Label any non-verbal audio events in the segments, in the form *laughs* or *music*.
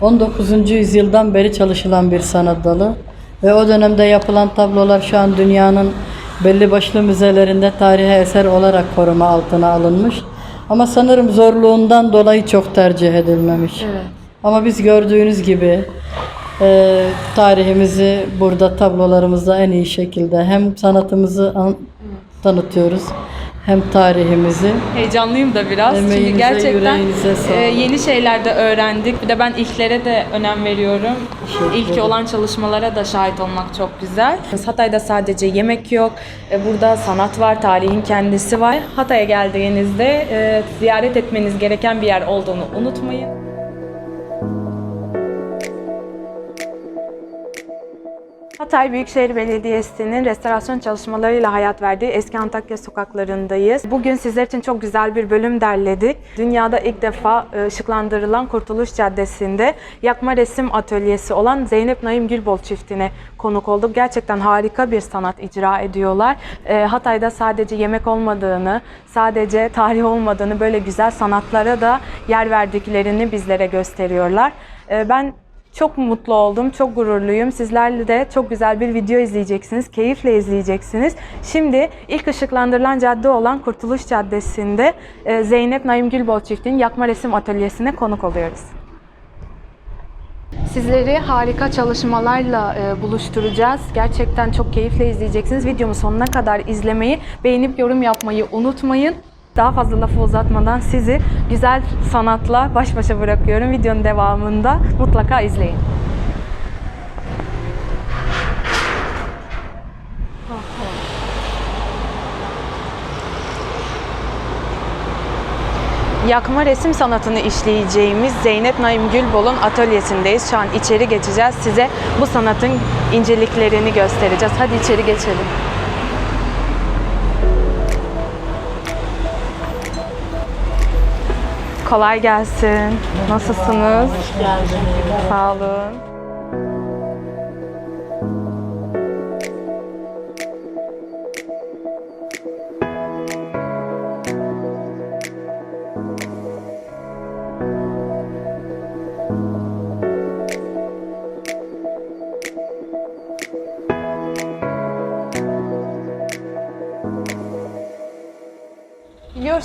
19. yüzyıldan beri çalışılan bir sanat dalı ve o dönemde yapılan tablolar şu an dünyanın belli başlı müzelerinde tarihi eser olarak koruma altına alınmış. Ama sanırım zorluğundan dolayı çok tercih edilmemiş. Ama biz gördüğünüz gibi e, tarihimizi burada tablolarımızda en iyi şekilde hem sanatımızı an- tanıtıyoruz hem tarihimizi. Heyecanlıyım da biraz. Emeğinize, Çünkü gerçekten yüreğinize sağlık. e, yeni şeyler de öğrendik. Bir de ben ilklere de önem veriyorum. Teşekkür İlki olan çalışmalara da şahit olmak çok güzel. Hatay'da sadece yemek yok. E, Burada sanat var, tarihin kendisi var. Hatay'a geldiğinizde e, ziyaret etmeniz gereken bir yer olduğunu unutmayın. Hatay Büyükşehir Belediyesi'nin restorasyon çalışmalarıyla hayat verdiği eski Antakya sokaklarındayız. Bugün sizler için çok güzel bir bölüm derledik. Dünyada ilk defa e, ışıklandırılan Kurtuluş Caddesi'nde yakma resim atölyesi olan Zeynep Naim Gülbol çiftine konuk olduk. Gerçekten harika bir sanat icra ediyorlar. E, Hatay'da sadece yemek olmadığını, sadece tarih olmadığını, böyle güzel sanatlara da yer verdiklerini bizlere gösteriyorlar. E, Ben çok mutlu oldum, çok gururluyum. Sizlerle de çok güzel bir video izleyeceksiniz, keyifle izleyeceksiniz. Şimdi ilk ışıklandırılan cadde olan Kurtuluş Caddesi'nde e, Zeynep Naim Gülbol çiftinin yakma resim atölyesine konuk oluyoruz. Sizleri harika çalışmalarla e, buluşturacağız. Gerçekten çok keyifle izleyeceksiniz. Videomu sonuna kadar izlemeyi, beğenip yorum yapmayı unutmayın. Daha fazla lafı uzatmadan sizi güzel sanatla baş başa bırakıyorum. Videonun devamında mutlaka izleyin. Yakma resim sanatını işleyeceğimiz Zeynep Naim Gülbol'un atölyesindeyiz. Şu an içeri geçeceğiz. Size bu sanatın inceliklerini göstereceğiz. Hadi içeri geçelim. Kolay gelsin. Nasılsınız? Sağ olun.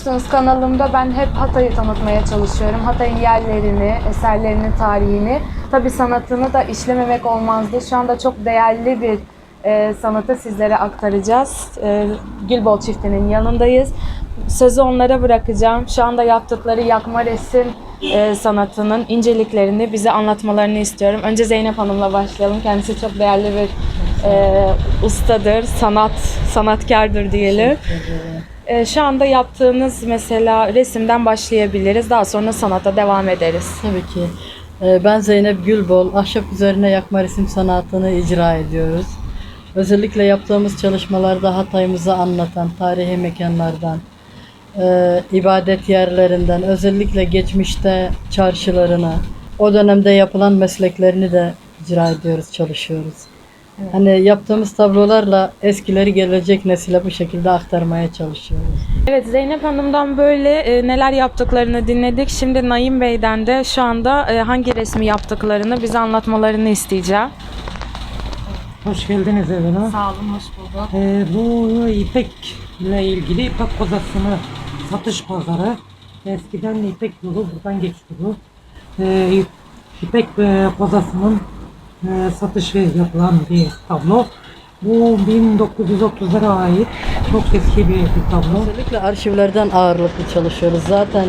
Biliyorsunuz kanalımda ben hep Hatay'ı tanıtmaya çalışıyorum. Hatay'ın yerlerini, eserlerini, tarihini. Tabi sanatını da işlememek olmazdı. Şu anda çok değerli bir e, sanatı sizlere aktaracağız. E, Gülbol çiftinin yanındayız. Sözü onlara bırakacağım. Şu anda yaptıkları yakma resim e, sanatının inceliklerini bize anlatmalarını istiyorum. Önce Zeynep Hanım'la başlayalım. Kendisi çok değerli bir e, ustadır, sanat sanatkardır diyelim. Ee, şu anda yaptığınız mesela resimden başlayabiliriz. Daha sonra sanata devam ederiz. Tabii ki. Ee, Ben Zeynep Gülbol. Ahşap üzerine yakma resim sanatını icra ediyoruz. Özellikle yaptığımız çalışmalarda Hatay'ımızı anlatan tarihi mekanlardan, e, ibadet yerlerinden, özellikle geçmişte çarşılarına, o dönemde yapılan mesleklerini de icra ediyoruz, çalışıyoruz. Hani yaptığımız tablolarla eskileri gelecek nesile bu şekilde aktarmaya çalışıyoruz. Evet Zeynep Hanım'dan böyle e, neler yaptıklarını dinledik. Şimdi Naim Bey'den de şu anda e, hangi resmi yaptıklarını bize anlatmalarını isteyeceğim. Hoş geldiniz evine. Sağ olun, hoş bulduk. Ee, bu ipek ile ilgili ipek kozasını satış pazarı. Eskiden ipek yolu buradan geçiyordu. Ee, ipek e, kozasının e, satışı yapılan bir tablo. Bu 1930'lara ait çok eski bir, bir tablo. Özellikle arşivlerden ağırlıklı çalışıyoruz. Zaten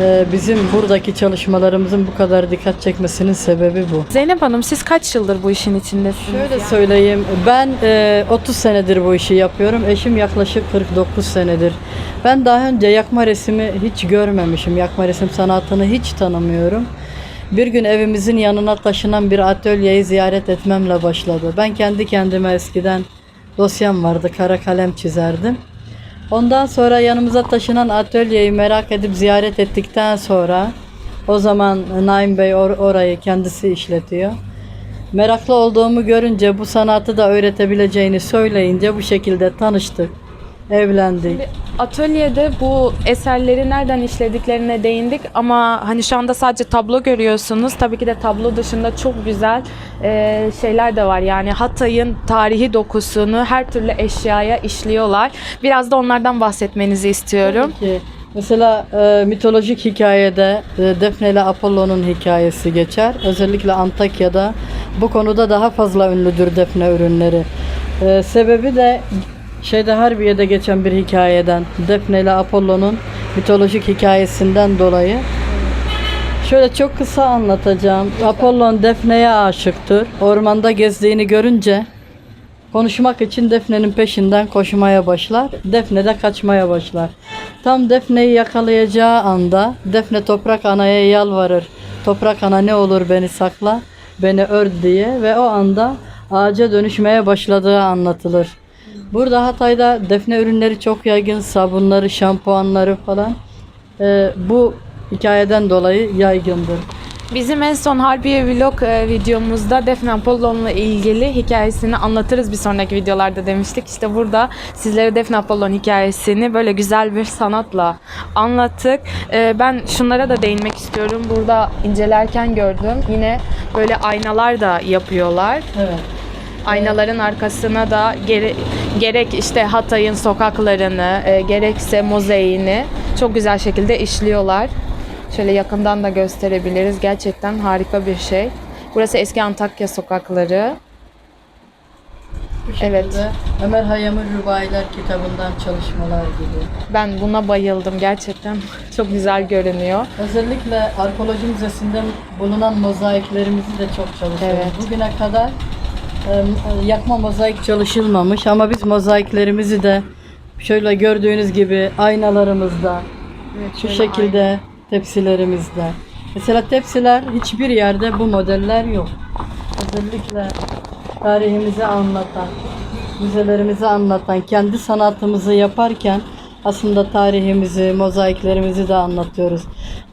e, bizim buradaki çalışmalarımızın bu kadar dikkat çekmesinin sebebi bu. Zeynep Hanım siz kaç yıldır bu işin içindesiniz? Şöyle söyleyeyim, ben e, 30 senedir bu işi yapıyorum. Eşim yaklaşık 49 senedir. Ben daha önce yakma resmi hiç görmemişim. Yakma resim sanatını hiç tanımıyorum. Bir gün evimizin yanına taşınan bir atölyeyi ziyaret etmemle başladı. Ben kendi kendime eskiden dosyam vardı, kara kalem çizerdim. Ondan sonra yanımıza taşınan atölyeyi merak edip ziyaret ettikten sonra o zaman Naim Bey or- orayı kendisi işletiyor. Meraklı olduğumu görünce bu sanatı da öğretebileceğini söyleyince bu şekilde tanıştık. Evlendik. Atölyede bu eserleri nereden işlediklerine değindik ama hani şu anda sadece tablo görüyorsunuz. Tabii ki de tablo dışında çok güzel e, şeyler de var. Yani Hatay'ın tarihi dokusunu her türlü eşyaya işliyorlar. Biraz da onlardan bahsetmenizi istiyorum. Ki mesela e, mitolojik hikayede e, Defne ile Apollo'nun hikayesi geçer. Özellikle Antakya'da bu konuda daha fazla ünlüdür Defne ürünleri. E, sebebi de şeyde Harbiye'de geçen bir hikayeden Defne ile Apollo'nun mitolojik hikayesinden dolayı. Şöyle çok kısa anlatacağım. Apollon Defne'ye aşıktır. Ormanda gezdiğini görünce Konuşmak için Defne'nin peşinden koşmaya başlar. Defne de kaçmaya başlar. Tam Defne'yi yakalayacağı anda Defne Toprak Ana'ya yalvarır. Toprak Ana ne olur beni sakla, beni ör diye ve o anda ağaca dönüşmeye başladığı anlatılır. Burada Hatay'da defne ürünleri çok yaygın. Sabunları, şampuanları falan. Ee, bu hikayeden dolayı yaygındır. Bizim en son Harbiye Vlog e, videomuzda Defne Apollon'la ilgili hikayesini anlatırız bir sonraki videolarda demiştik. İşte burada sizlere Defne Apollon hikayesini böyle güzel bir sanatla anlattık. E, ben şunlara da değinmek istiyorum. Burada incelerken gördüm. Yine böyle aynalar da yapıyorlar. Evet. Aynaların arkasına da gere- gerek işte Hatay'ın sokaklarını, e, gerekse mozaiğini çok güzel şekilde işliyorlar. Şöyle yakından da gösterebiliriz. Gerçekten harika bir şey. Burası eski Antakya sokakları. Bu şekilde Evet. Ömer Hayyam'ın Rübailer kitabından çalışmalar gibi. Ben buna bayıldım gerçekten. Çok güzel görünüyor. Özellikle arkeoloji müzesinde bulunan mozaiklerimizi de çok çalışıyoruz. Evet. Bugüne kadar yakma mozaik çalışılmamış ama biz mozaiklerimizi de şöyle gördüğünüz gibi aynalarımızda, şu şekilde tepsilerimizde. Mesela tepsiler hiçbir yerde bu modeller yok. Özellikle tarihimizi anlatan, müzelerimizi anlatan, kendi sanatımızı yaparken aslında tarihimizi, mozaiklerimizi de anlatıyoruz.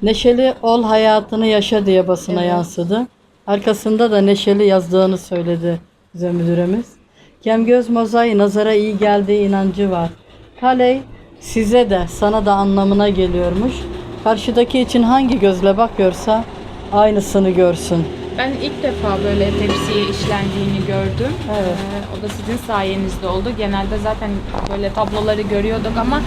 Neşeli ol hayatını yaşa diye basına yansıdı. Arkasında da neşeli yazdığını söyledi bize müdüremiz. Kemgöz mozaiği nazara iyi geldiği inancı var. Kaley size de sana da anlamına geliyormuş. Karşıdaki için hangi gözle bakıyorsa aynısını görsün. Ben ilk defa böyle tepsiye işlendiğini gördüm. Evet. Ee, o da sizin sayenizde oldu. Genelde zaten böyle tabloları görüyorduk ama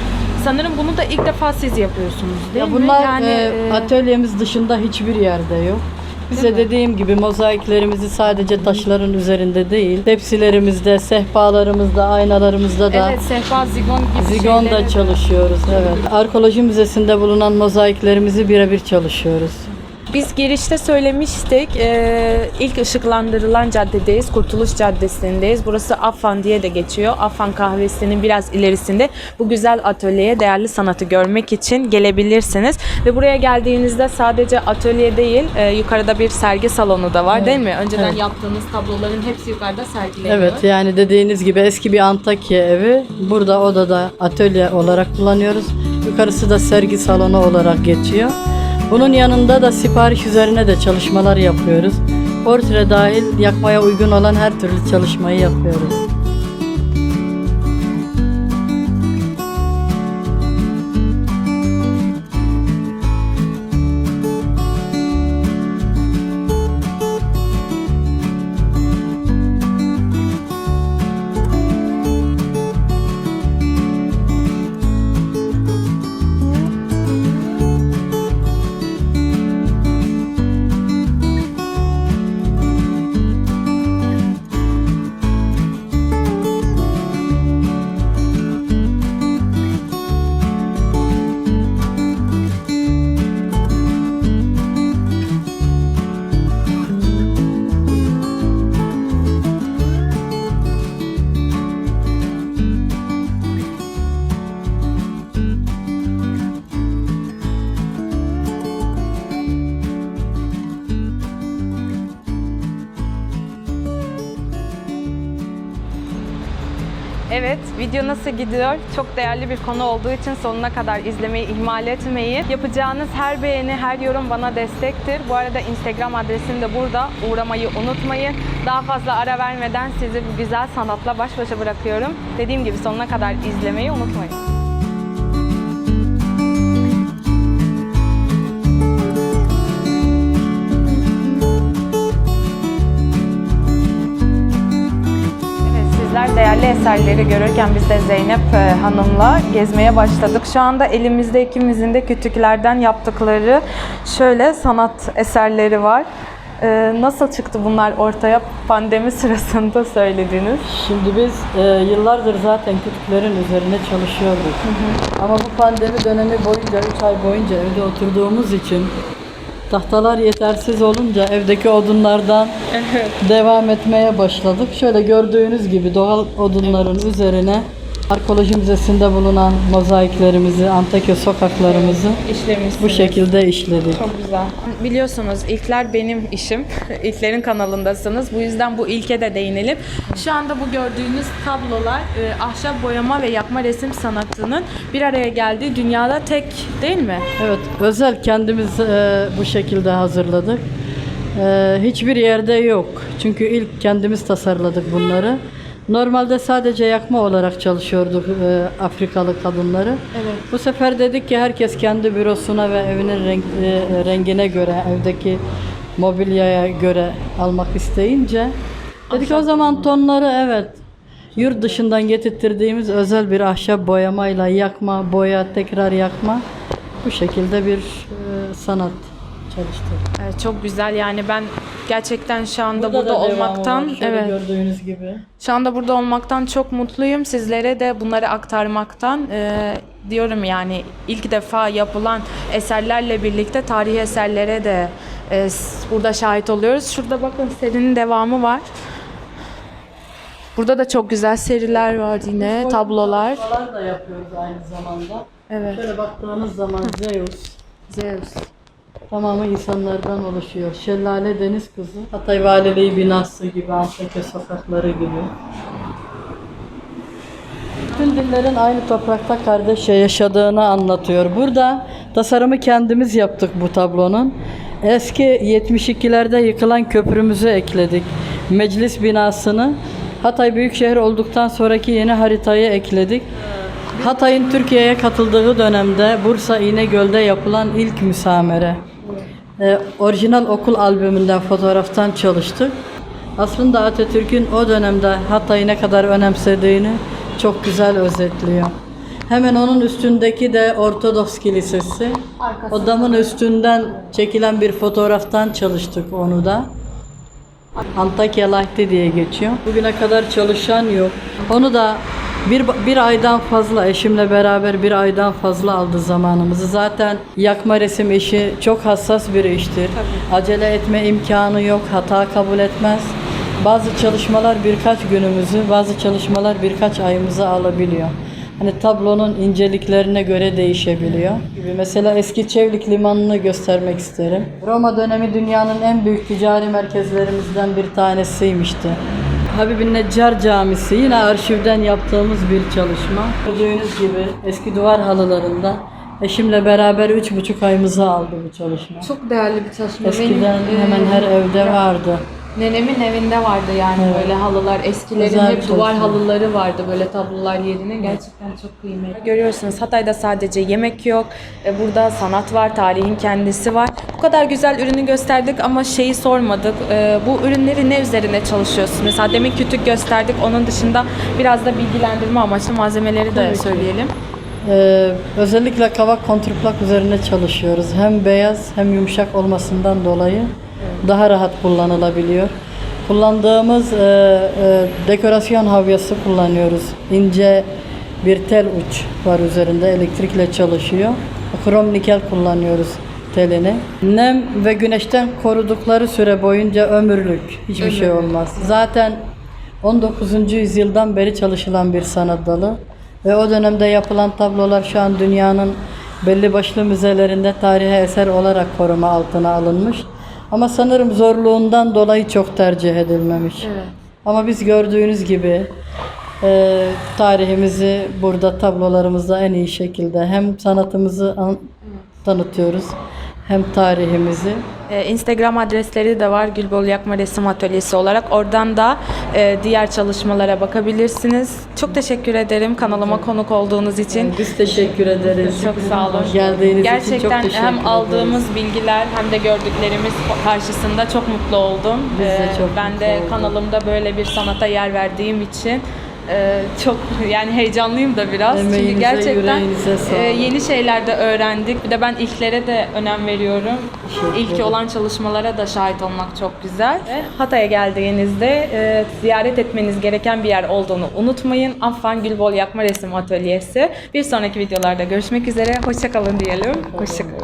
sanırım bunu da ilk defa siz yapıyorsunuz değil Ya mi? bunlar Yani, e, e, atölyemiz dışında hiçbir yerde yok. Bize dediğim gibi mozaiklerimizi sadece taşların üzerinde değil, tepsilerimizde, sehpalarımızda, aynalarımızda da Evet, sehpa, zigon gibi zigon şeyleri çalışıyoruz. Evet. Arkeoloji Müzesi'nde bulunan mozaiklerimizi birebir çalışıyoruz. Biz girişte söylemiştik. Ee, ilk ışıklandırılan caddedeyiz. Kurtuluş Caddesi'ndeyiz. Burası Affan diye de geçiyor. Affan kahvesinin biraz ilerisinde bu güzel atölyeye değerli sanatı görmek için gelebilirsiniz. Ve buraya geldiğinizde sadece atölye değil, e, yukarıda bir sergi salonu da var Evet. değil mi? Önceden Evet. yaptığınız tabloların hepsi yukarıda sergileniyor. Evet yani dediğiniz gibi eski bir Antakya evi. Burada odada atölye olarak kullanıyoruz. Yukarısı da sergi salonu olarak geçiyor. Bunun yanında da sipariş üzerine de çalışmalar yapıyoruz. Portre dahil yakmaya uygun olan her türlü çalışmayı yapıyoruz. Video nasıl gidiyor? Çok değerli bir konu olduğu için sonuna kadar izlemeyi ihmal etmeyin. Yapacağınız her beğeni, her yorum bana destektir. Bu arada Instagram adresim de burada. Uğramayı unutmayın. Daha fazla ara vermeden sizi bu güzel sanatla baş başa bırakıyorum. Dediğim gibi sonuna kadar izlemeyi unutmayın. Değerli eserleri görürken biz de Zeynep e, Hanım'la gezmeye başladık. Şu anda elimizde ikimizin de kütüklerden yaptıkları şöyle sanat eserleri var. E, nasıl çıktı bunlar ortaya? Pandemi *laughs* sırasında söylediniz. Şimdi biz e, yıllardır zaten kütüklerin üzerine çalışıyorduk. Ama bu pandemi dönemi boyunca, 3 ay boyunca evde oturduğumuz için tahtalar yetersiz olunca evdeki odunlardan devam etmeye başladık. Şöyle gördüğünüz gibi doğal odunların üzerine Arkeoloji Müzesi'nde bulunan mozaiklerimizi, Antakya sokaklarımızı İşlemişsiniz. bu şekilde işledik. Çok güzel. Biliyorsunuz ilkler benim işim. *laughs* İlklerin kanalındasınız. Bu yüzden bu ilke de değinelim. Şu anda bu gördüğünüz tablolar e, ahşap boyama ve yapma resim sanatının bir araya geldiği dünyada tek değil mi? Evet, özel kendimiz e, bu şekilde hazırladık. E, hiçbir yerde yok. Çünkü ilk kendimiz tasarladık bunları. Normalde sadece yakma olarak çalışıyorduk e, Afrikalı kadınları. Evet. Bu sefer dedik ki herkes kendi bürosuna ve evinin renk, e, rengine göre, evdeki mobilyaya göre almak isteyince dedik o zaman tonları evet yurt dışından getirttiğimiz özel bir ahşap boyamayla yakma, boya, tekrar yakma bu şekilde bir e, sanat çalıştık. Evet, çok güzel yani ben gerçekten şu anda burada, da devamı olmaktan var, şöyle evet gördüğünüz gibi. şu anda burada olmaktan çok mutluyum. Sizlere de bunları aktarmaktan e, diyorum yani ilk defa yapılan eserlerle birlikte tarihi eserlere de e, burada şahit oluyoruz. Şurada bakın serinin devamı var. Burada da çok güzel seriler var yine, tablolar. Tablolar da yapıyoruz aynı zamanda. Evet. Şöyle baktığımız zaman Zeus Zeus. tamamı insanlardan oluşuyor. Şelale Deniz Kızı, Hatay Valiliği binası gibi, Antakya sokakları gibi. Bütün dillerin aynı toprakta kardeşçe yaşadığını anlatıyor. Burada tasarımı kendimiz yaptık bu tablonun. Eski 72'lerde yıkılan köprümüzü ekledik. Meclis binasını Hatay Büyükşehir olduktan sonraki yeni haritayı ekledik. Hatay'ın Türkiye'ye katıldığı dönemde Bursa İnegöl'de yapılan ilk müsamere. Ee, orijinal okul albümünden fotoğraftan çalıştık. Aslında Atatürk'ün o dönemde Hatay'ı ne kadar önemsediğini çok güzel özetliyor. Hemen onun üstündeki de Ortodoks Kilisesi. O damın üstünden çekilen bir fotoğraftan çalıştık onu da. Antakya Lahti diye geçiyor. Bugüne kadar çalışan yok. Onu da bir, bir aydan fazla eşimle beraber bir aydan fazla aldı zamanımızı. Zaten yakma resim işi çok hassas bir iştir. Acele etme imkanı yok. Hata kabul etmez. Bazı çalışmalar birkaç günümüzü, bazı çalışmalar birkaç ayımızı alabiliyor. Hani tablonun inceliklerine göre değişebiliyor. Gibi mesela eski Çevlik Limanı'nı göstermek isterim. Roma dönemi dünyanın en büyük ticari merkezlerimizden bir tanesiymişti. Habibin Neccar Camisi yine arşivden yaptığımız bir çalışma. Gördüğünüz gibi eski duvar halılarında eşimle beraber üç buçuk ayımızı aldı bu çalışma. Çok değerli bir çalışma. Eskiden Benim, hemen e, her evde vardı. Nenemin evinde vardı yani böyle halılar. Eskilerin Güzel hep duvar halıları vardı böyle tablolar yerine. Gerçekten çok kıymetli. Görüyorsunuz Hatay'da sadece yemek yok. e, Burada sanat var, tarihin kendisi var. Bu kadar güzel ürünü gösterdik ama şeyi sormadık. e, Bu ürünleri ne üzerine çalışıyorsunuz? Mesela demin kütük gösterdik. Onun dışında biraz da bilgilendirme amaçlı malzemeleri de söyleyelim. Ee, özellikle kavak kontrplak üzerine çalışıyoruz. Hem beyaz hem yumuşak olmasından dolayı daha rahat kullanılabiliyor. Kullandığımız e, e, dekorasyon havyası kullanıyoruz. İnce bir tel uç var üzerinde elektrikle çalışıyor. Krom nikel kullanıyoruz telini. Nem ve güneşten korudukları süre boyunca ömürlük. Hiçbir şey olmaz. Zaten 19. yüzyıldan beri çalışılan bir sanat dalı ve o dönemde yapılan tablolar şu an dünyanın belli başlı müzelerinde tarihi eser olarak koruma altına alınmış. Ama sanırım zorluğundan dolayı çok tercih edilmemiş. Ama biz gördüğünüz gibi Ee, tarihimizi burada tablolarımızda en iyi şekilde hem sanatımızı an- tanıtıyoruz hem tarihimizi. Ee, Instagram adresleri de var Gülbol Yakma Resim Atölyesi olarak. Oradan da e, diğer çalışmalara bakabilirsiniz. Çok teşekkür ederim kanalıma konuk olduğunuz için. Biz teşekkür ederiz. Çok sağ olun. Geldiğiniz Gerçekten için çok teşekkür hem ederiz. aldığımız bilgiler hem de gördüklerimiz karşısında çok mutlu oldum. Biz de Ee, çok ben mutlu de olduk. kanalımda böyle bir sanata yer verdiğim için e, çok yani heyecanlıyım da biraz. Çünkü Emeğinize, gerçekten yüreğinize sağlık. e, yeni şeyler de öğrendik. Bir de ben ilklere de önem veriyorum. Teşekkür İlki ederim. olan çalışmalara da şahit olmak çok güzel. Hatay'a geldiğinizde e, ziyaret etmeniz gereken bir yer olduğunu unutmayın. Affan Gülbol Yakma Resim Atölyesi. Bir sonraki videolarda görüşmek üzere. Hoşçakalın diyelim. Hoşçakalın.